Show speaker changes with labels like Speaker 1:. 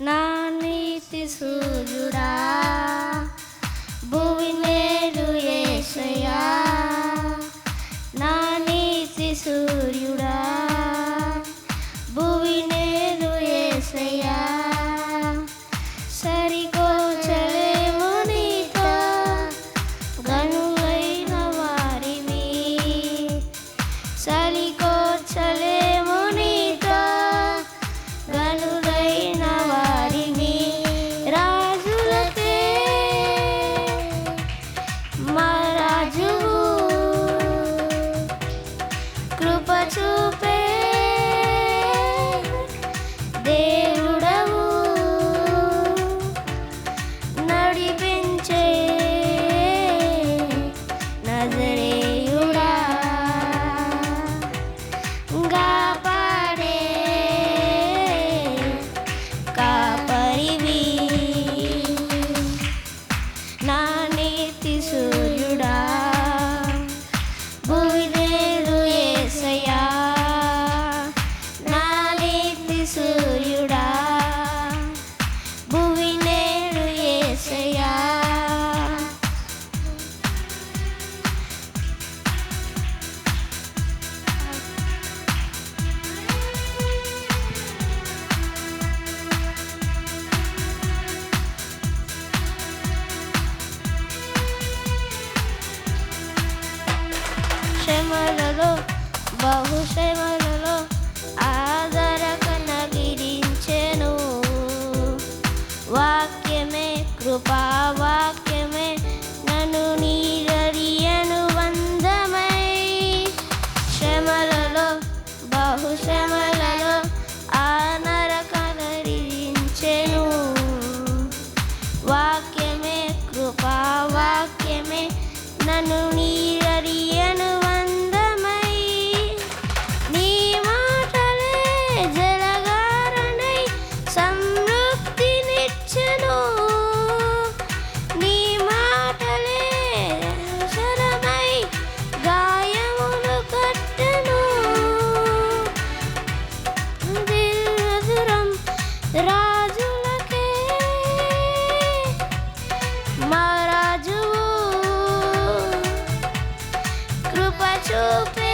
Speaker 1: నా నీతి సూర్యుడా భూమి మేలు ఏసయా నా నీతి సూర్యుడా శ్రమలలో బహుశ్రమలలో ఆదరక నగిరించెను వాక్యమే కృపా వాక్యమే నన్ను నీరరియను వందమై. శ్రమలలో బహుశ్రమలలో ఆనరక నగిరించెను వాక్యమే కృపా వాక్యమే నన్ను కృప